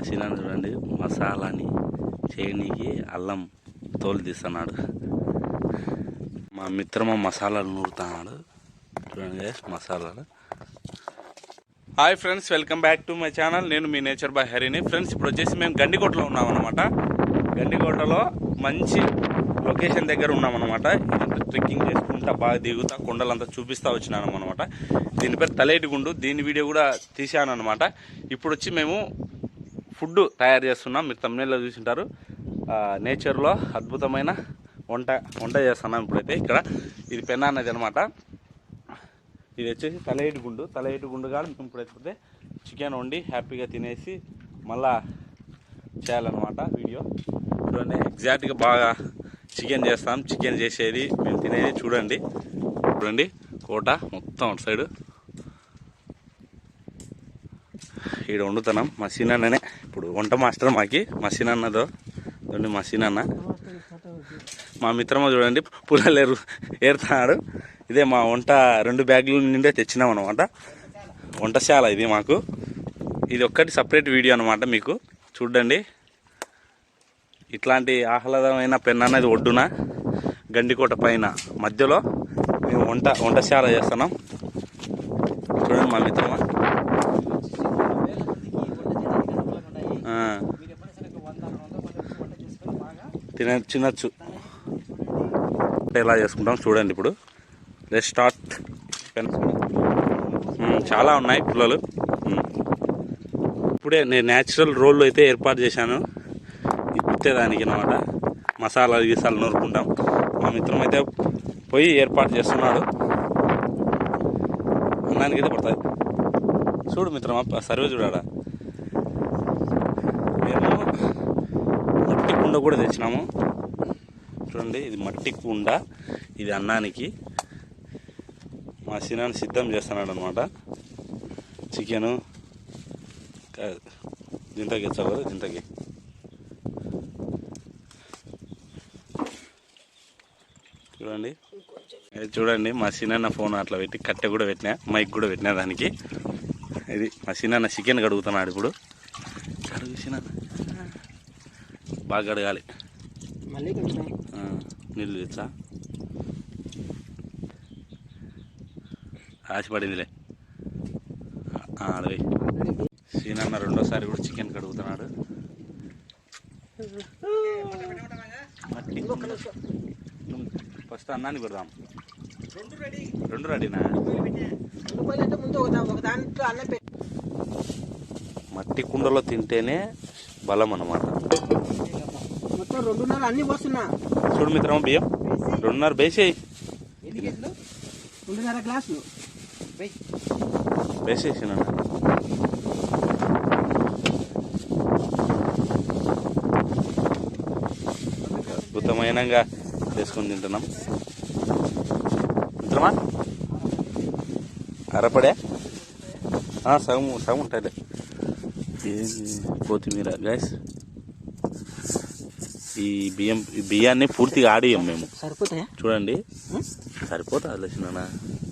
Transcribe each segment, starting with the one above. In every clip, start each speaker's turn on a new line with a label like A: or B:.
A: మసీనాన్ని చూడండి మసాలాని చేయనీకి అల్లం తోలు తీస్తున్నాడు. మా మిత్రమ మసాలాలు నూరుతున్నాడు. చూడండి మసాలాలు. Hi friends welcome back to my channel నేను మీ నేచర్ బై హరిని ఫ్రెండ్స్ ఇప్పుడు వచ్చేసి మేము గండికోటలో ఉన్నాం అనమాట గండికోటలో మంచి లొకేషన్ దగ్గర ఉన్నామన్నమాట. ఇదంతా ట్రెక్కింగ్ చేసుకుంటా బాగా దిగుతా కొండలంతా చూపిస్తా వచ్చినాను అనమాట దీని పేరు తలేటి గుండు. దీని వీడియో కూడా తీసాను అనమాట ఇప్పుడు వచ్చి మేము ఫుడ్ తయారు చేస్తున్నాం. మీరు తమిళలో చూసింటారు. నేచర్లో అద్భుతమైన వంట వంట చేస్తున్నాం ఇప్పుడైతే ఇక్కడ. ఇది పెన్నా అనేది అనమాట ఇది వచ్చేసి తలయిటి గుండు. తలయిటి గుండు కాదు మేము ఇప్పుడైతే చికెన్ వండి హ్యాపీగా తినేసి మళ్ళా చేయాలన్నమాట వీడియో. చూడండి ఎగ్జాక్ట్గా బాగా చికెన్ చేస్తాం. చికెన్ చేసేది మేము తినేది చూడండి. చూడండి కోట మొత్తం అటు సైడు. ఈడ వండుతున్నాం మా సీనన్ననే ఇప్పుడు వంట మాస్టర్ మాకి మా అన్నదో చూడండి మా సీనన్న మా మిత్రమ చూడండి పుల్లలు ఏరు ఏరుతున్నాడు. ఇదే మా వంట రెండు బ్యాగుల నుండే తెచ్చినాం అనమాట వంటశాల ఇది మాకు. ఇది ఒక్కటి సపరేట్ వీడియో అనమాట మీకు. చూడండి. ఇట్లాంటి ఆహ్లాదమైన పెన్ అనేది ఒడ్డున గండికోట పైన మధ్యలో మేము వంట వంటశాల చేస్తున్నాం. చూడండి మా మిత్రమా. తిన తినచ్చు. ఎలా చేసుకుంటాం చూడండి ఇప్పుడు. లెట్ స్టార్ట్ చాలా ఉన్నాయి పుల్లలు. ఇప్పుడే నేను న్యాచురల్ రోల్ అయితే ఏర్పాటు చేశాను. ఇచ్చేదానికి అనమాట మసాలా గీసాలు నూరుకుంటాం. మా మిత్రం అయితే పోయి ఏర్పాటు చేస్తున్నాడు. అన్నానికి అయితే పడుతుంది చూడు మిత్రమా సర్వే చూడాడా మేము మట్టి కుండ కూడా తెచ్చినాము. చూడండి ఇది మట్టి కుండ ఇది అన్నానికి. మా సినాన్ని సిద్ధం చేస్తున్నాడు అనమాట చికెను దింతకి ఇచ్చావు కదా దింతకి చూడండి. చూడండి మా సినాన్న ఫోన్ అట్లా పెట్టి కట్టె కూడా పెట్టినా మైక్ కూడా పెట్టినా దానికి. ఇది మా సినాన్న చికెన్ కడుగుతున్నాడు ఇప్పుడు. కడుగు సినాన్న బాగా కడగాలి. నీళ్ళు తెచ్చా? ఆశపడిందిలే అడవి సీనన్న రెండోసారి కూడా చికెన్ కడుగుతున్నాడు. మట్టి. ఫస్ట్ అన్నాన్ని పెడదాం.
B: రెండు రెడీ.
A: రెండు రెడీనా? మట్టి కుండలో తింటేనే బలం అన్నమాట.
B: మొత్తం రెండున్నర అన్ని పోస్తున్నా.
A: చూడు మిత్రమా బియ్యం? రెండున్నర బేసేయి వేసేసిన అద్భుతమైనగా చేసుకొని తింటున్నాం. మిత్రమా? అరపడే? ఆ, సగం సగం ఉంటుంది ఏంది కొత్తిమీర గ్యాస్ ఈ బియ్యం ఈ బియ్యాన్ని పూర్తిగా ఆడియం మేము.
B: సరిపోతాయా?
A: చూడండి. సరిపోతా లక్ష్మణ.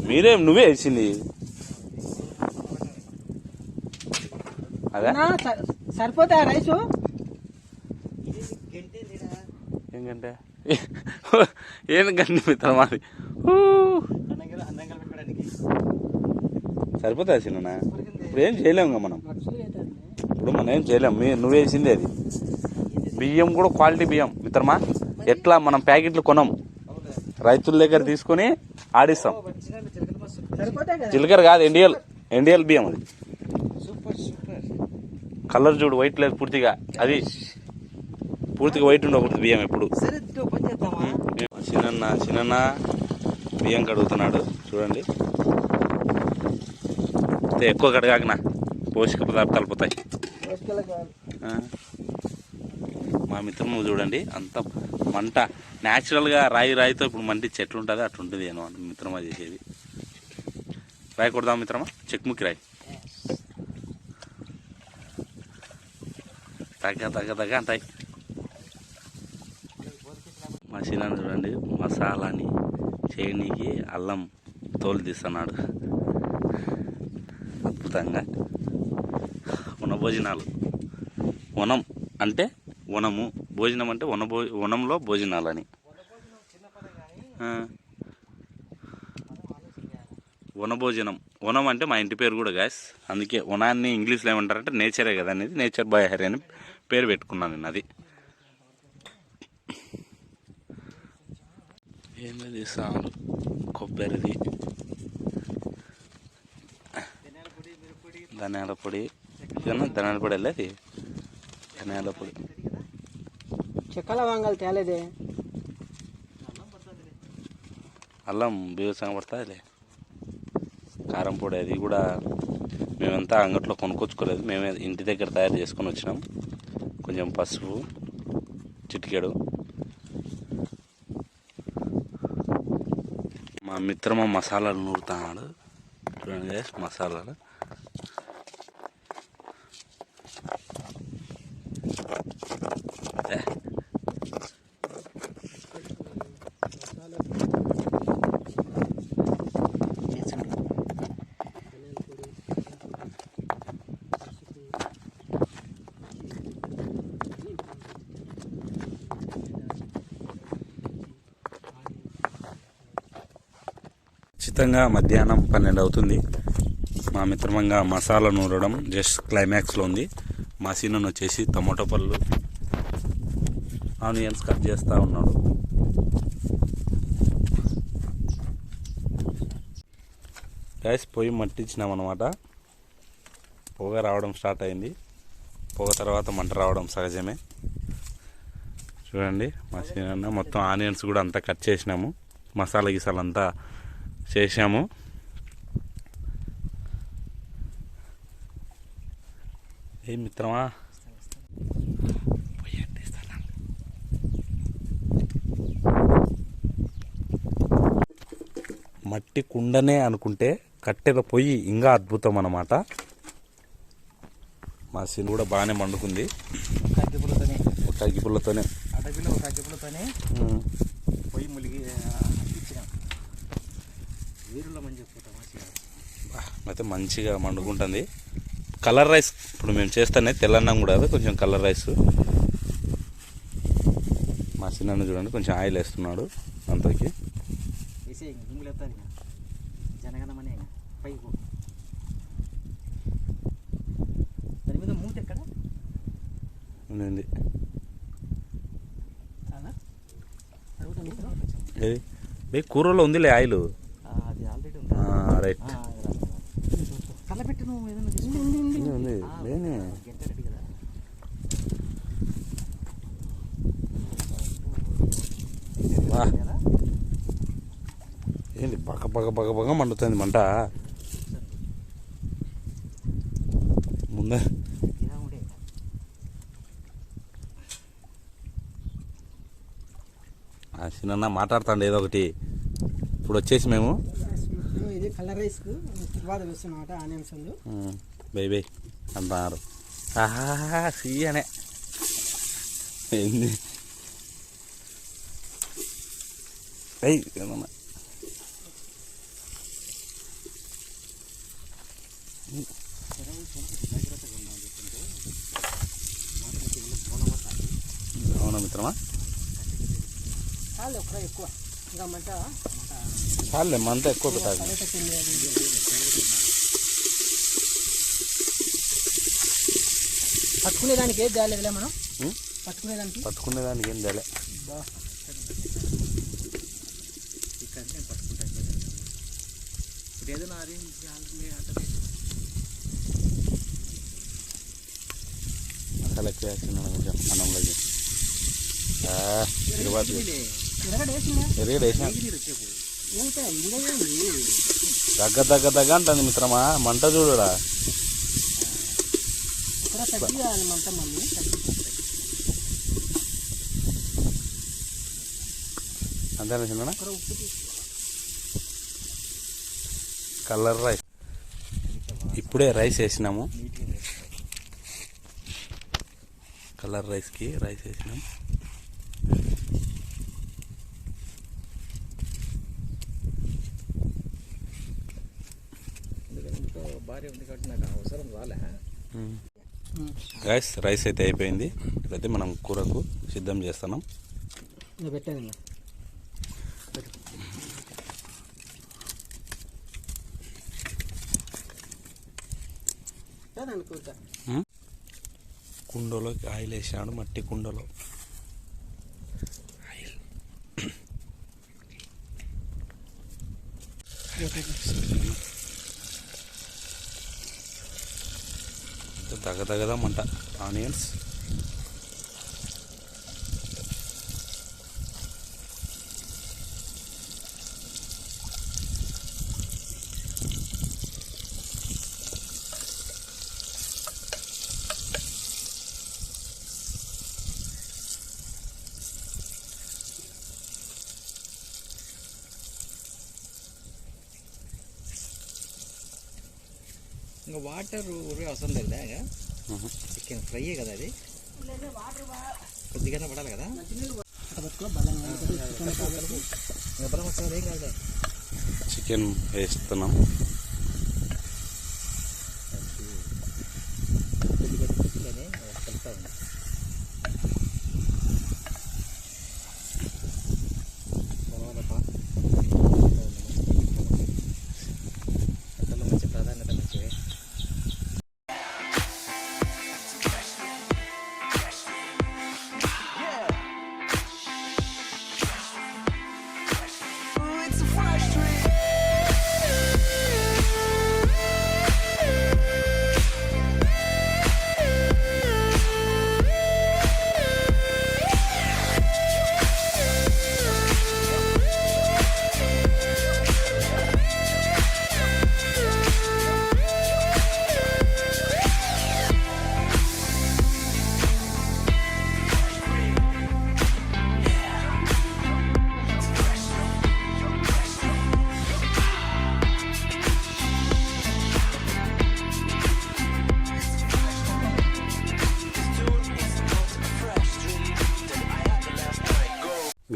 A: మీరేం నువ్వే వేసింది అదే?
B: సరిపోతాయా రైసు?
A: ఏంటంటే ఏం గండి మిత్రం మాది? ఊ. సరిపోతా చిన్న ఇప్పుడు ఏం చేయలేము మనం. ఇప్పుడు మనం ఏం చేయలేం. మీ నువ్వు వేసింది అది. బియ్యం కూడా క్వాలిటీ బియ్యం మిత్రమా? ఎట్లా మనం ప్యాకెట్లు కొనం? రైతుల దగ్గర తీసుకొని ఆడిస్తాం. జీలకర్ర కాదు ఎండియల్ ఎండియల్ బియ్యం అది. కలర్ చూడు వైట్ లేదు పూర్తిగా. అది పూర్తిగా వైట్ ఉండకూడదు బియ్యం ఎప్పుడు. చిన్న చిన్న బియ్యం కడుగుతున్నాడు. చూడండి. ఎక్కువ కడగాకనా? పోషక పదార్థాలు పోతాయి. మా మిత్రము చూడండి అంత మంట. న్యాచురల్గా రాయి రాయితో ఇప్పుడు మంటి చెట్లు ఉంటుంది అట్లుంటుంది అనమాట మిత్రమా చేసేది. రాయి కొడదాం మిత్రమా? చెక్ముక్కి రాయి. తగ్గ తగ్గ తగ్గ అంటాయి. మా చిన్న చూడండి మసాలాని చేయనీకి అల్లం తోలు తీస్తున్నాడు. అద్భుతంగా. వనభోజనాలు భోజనాలు. వనం అంటే వనము. భోజనం అంటే వనభో వనంలో భోజనాలని. ఆ. వనభోజనం. వనం అంటే మా ఇంటి పేరు కూడా గాయస్ అందుకే వనాన్ని ఇంగ్లీష్లో ఏమంటారంటే నేచరే కదా అనేది. నేచర్ బాయ్ హరి అని పేరు పెట్టుకున్నాను నేను అది. ఏంది సాంగ్ కొబ్బరిది. ధనియాల పొడి. ఇదన్నా ధనియాల పొడి వెళ్ళేది ధనియాల పొడి.
B: చెక్కల వంగలు తేలేదే.
A: అల్లం బీభత్సంగా పడుతుందిలే. కారం పొడి అది కూడా మేమంతా అంగట్లో కొనుక్కొచ్చుకోలేదు. మేమే ఇంటి దగ్గర తయారు చేసుకొని వచ్చినాం. కొంచెం పసుపు చిటికెడు. మా మిత్రమ మసాలాలు నూరుతున్నాడు చూడండి మసాలాలు ఏ, ఖచ్చితంగా మధ్యాహ్నం పన్నెండు అవుతుంది. మా మిత్రమంగా మసాలా నూరడం జస్ట్ క్లైమాక్స్లో ఉంది. మా సీనన్ వచ్చేసి టమాటో పళ్ళు ఆనియన్స్ కట్ చేస్తూ ఉన్నాడు. గ్యాస్ పొయ్యి మట్టించినామన్నమాట పొగ రావడం స్టార్ట్ అయింది. పొగ తర్వాత మంట రావడం సహజమే. చూడండి మా సీనన్న మొత్తం ఆనియన్స్ కూడా అంతా కట్ చేసినాము. మసాలా గిసాలంతా చేసాము ఏం మిత్రమా. మట్టి కుండనే అనుకుంటే కట్టెల పొయ్యి ఇంకా అద్భుతం అన్నమాట. మా సీన్ కూడా బాగానే మండుకుంది.
C: అగ్గిపుల్లతోనే
A: ఒక అగ్గిపుల్లతోనే.
C: పొయ్యి ములిగి
A: అయితే మంచిగా మండుకుంటుంది. కలర్ రైస్ ఇప్పుడు మేము చేస్తానే తెల్లన్నం కూడా కొంచెం కలర్ రైస్. మా చిన్న చూడండి కొంచెం ఆయిల్ వేస్తున్నాడు అంతకి. ఉంది కూరలో ఉందిలే ఆయిల్
C: ఆ, అది ఆల్రెడీ ఉంది
A: రైట్? ఏంటి బగ బగ బగ బగ మండుతుంది మంట? ముందే. చిన్న మాట్లాడుతాండి ఏదో ఒకటి. ఇప్పుడు వచ్చేసి మేము
B: ఇది కలర్ రైస్కు తర్వాత వేస్తున్నమాట ఆనియన్స్ ఉంది
A: బై బై అంటున్నారు ఆహా సీ అనే. ఏంది? ఏమన్నా? అవునా మిత్రమా?
B: ఎక్కువ. ఇంకా మంట
A: చాలే మంత ఎక్కువ పెట్టాలి.
B: పట్టుకునేదానికి ఏది తేలేదులే మనం? పట్టుకునేదానికి?
A: పట్టుకునే దానికి ఏం తెలే.
C: ఏదైనా అరేంజ్ అంటే
A: మసాలా ఎక్కువ వేస్తున్నాను కొంచెం అన్నంలోకి తిరుపతి
B: ఏంది?
A: దగ్గ దగ్గ దగ్గ అంటుంది మిత్రమా. మంట చూడురా. అంతేనా చిన్న కలర్ రైస్. ఇప్పుడే రైస్ వేసినాము. కలర్ రైస్కి రైస్ వేసినాం గాయస్ రైస్ అయితే అయిపోయింది. ఇప్పుడైతే మనం కూరకు సిద్ధం చేస్తున్నాం.
B: పెట్టాను
A: కుండలోకి ఆయిల్ వేసాడు మట్టి కుండలో. ఆయిల్. తగదగదామంట ఆనియన్స్.
C: ఇంకా వాటర్ ఊరే అవసరం లేదా ఇక చికెన్ ఫ్రై కదా అది కొద్దిగానే పడాలి కదా బలం వస్తుంది ఏం కాదు
A: చికెన్ వేస్తున్నాం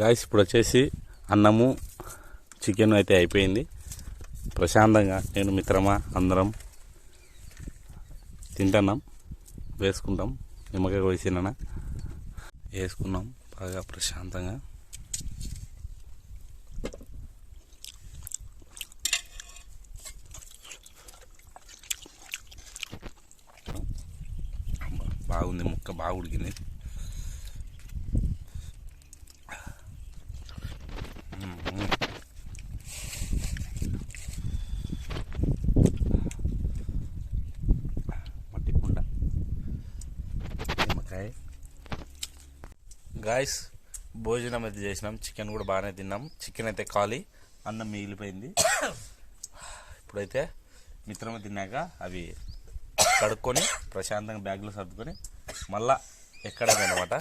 A: గాయస్ ఇప్పుడు వచ్చేసి అన్నము చికెన్ అయితే అయిపోయింది. ప్రశాంతంగా నేను మిత్రమా అందరం తింటున్నాం వేసుకుంటాం నిమ్మకాయ కోసిన వేసుకున్నాం బాగా ప్రశాంతంగా. బాగుంది ముక్క బాగా ఉడికింది మట్టి కుండ నిమ్మకాయ గాయస్ భోజనం అయితే చేసినాం. చికెన్ కూడా బాగానే తిన్నాం. చికెన్ అయితే ఖాళీ. అన్నం మిగిలిపోయింది. ఇప్పుడైతే మిత్రమ తిన్నాక అవి కడుక్కొని ప్రశాంతంగా బ్యాగ్లో సర్దుకొని మళ్ళా ఎక్కడ అనమాట